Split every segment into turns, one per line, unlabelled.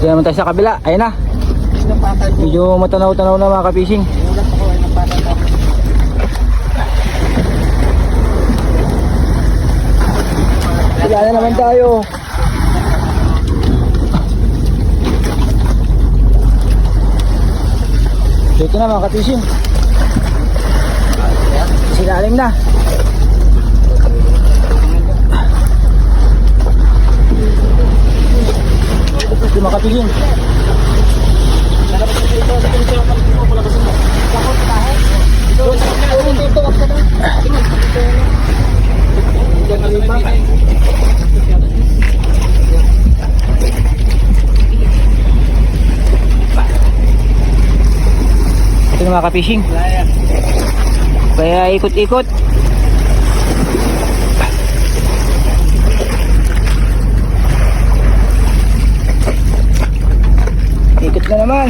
Dito naman tayo sa kabila. Ayun na. Medyo matanaw-tanaw na mga ka-fishing. Wala na naman tayo. Dito na mga ka-fishing. Silalim na. Ka-fishing. Ito na mga ka-fishing. Kaya ikot-ikot. Ikot na naman.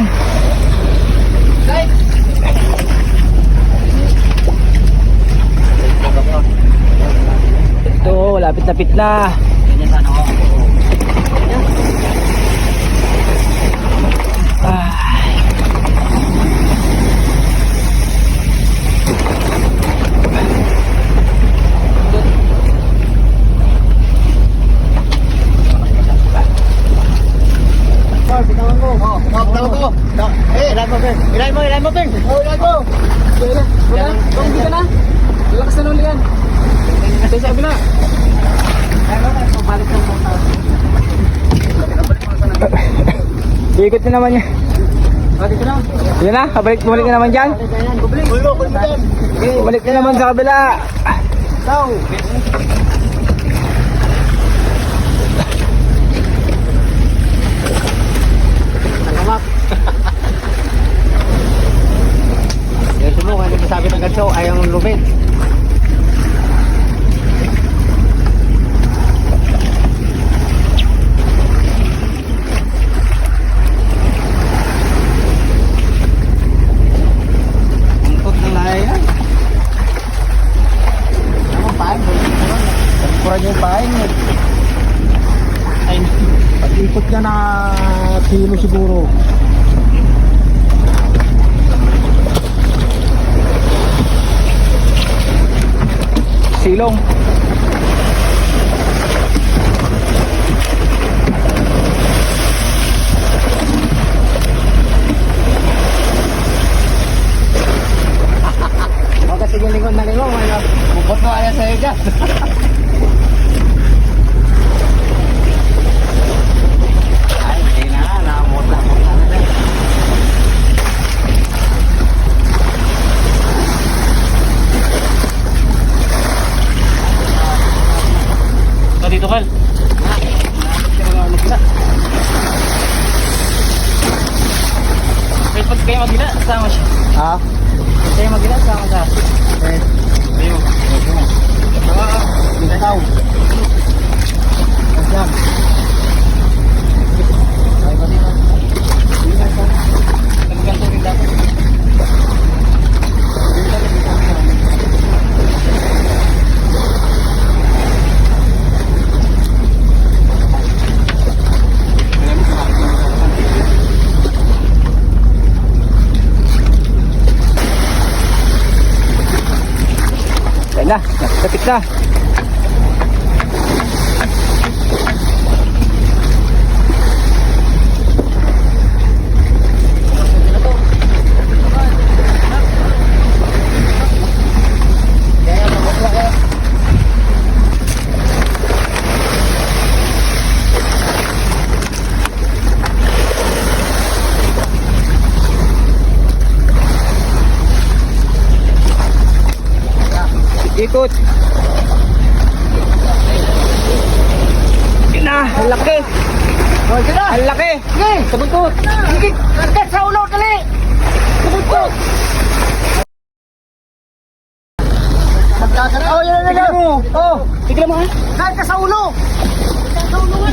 Ito, lapit-lapit na. Ah.
Eh, ilay mo, Ben. Ilay mo, ilay mo, Ben. Oh, ilay mo.
Wala, wala, hindi ka na. Relax na ulit yan. Ito sa kabila. Ikot na naman yan. Yan na, kabalik, bumalik na naman dyan. Bumalik na naman sa kabila.
Yung sumo, ano sabi ng ganso, ayaw lumit. Angkot ng lahay yan. Ano paing? Kurang yung paing. eh. Ay, pag-ikot niya na kilo siguro.
Silong.
O kasi yung lingon na ano, bubot mo ayaw sa'yo dyan. Ay, hindi na, naamot na, amot na na.
O, dito kal. Kayo magila, sama siya.
Ha?
Kayo magila, sama siya.
Eh,
Kayo.
hindi tao. Ayan. Ay, pati na. Hindi na tao.
Nagkanto rin dapat. Yan na, Ikot. Na, ang laki.
Oh, sila!
Ang laki.
Sige!
Sa buntot.
Sige! Karkat sa ulo, dali! Sabot Magkakar... Oh, yan, yan, yan! Oh!
Tignan mo ha.
Kahit ka sa ulo! Sa ulo nga!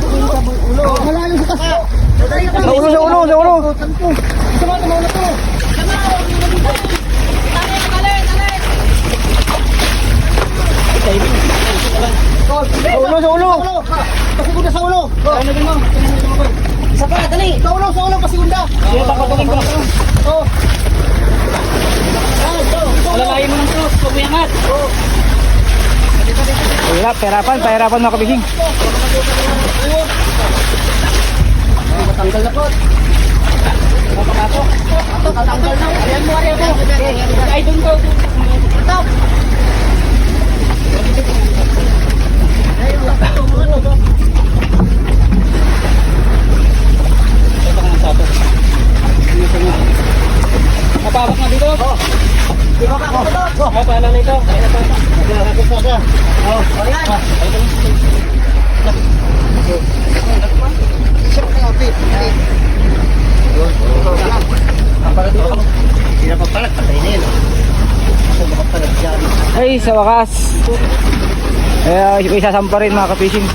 Ulo! Malayo sa taas!
Sa ulo, sa ulo, sa ulo.
Isa mo, tumaw na to! Sa ulo, sa ulo! Sa ulo! Sa ulo! Isa pa, dali. Sa ulo, sa ulo, pasigunda.
Sige, papatuloy ko.
Oh.
Alalayin mo ng sus, huwag mo iangat.
Hirap, pahirapan, pahirapan mga kabising.
Matanggal na po.
Papakato.
Tatanggal na. Ayan mo, ayan mo.
Ay, doon ko.
Stop.
Ito ka ng sato. Mapabak na dito.
Di ba ka? Oh.
Ay, paalala ito. Ay, ito.
Tapos na siya. Oh. Ayan. Siya ka kape. Ang pala dito. Hindi na papalag, patay na yun. Ako makapalag dyan.
Ay, sa wakas. Eh, may sasampa rin mga kapishing.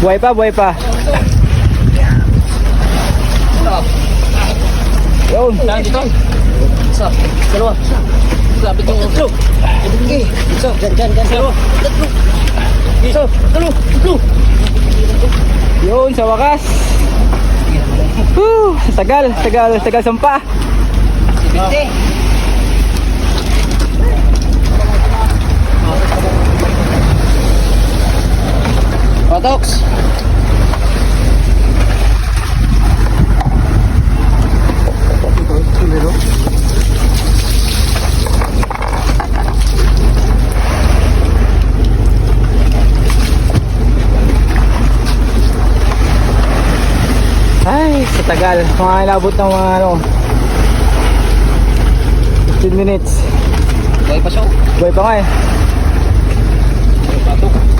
Buhay pa, buhay pa. Yun.
Dito?
Isa. Dalawa.
Lapit yung ulo.
Isa. Dyan, dyan, dyan.
Dalawa.
Tatlo.
Isa. Dalawa. Tatlo.
Yun, sa wakas. Whew, tagal, tagal, tagal sampa.
Hindi. Patox.
Ay, sa tagal. Mga inabot ng mga ano. 15 minutes.
Buhay pa siya.
Buhay pa nga eh.
Patok.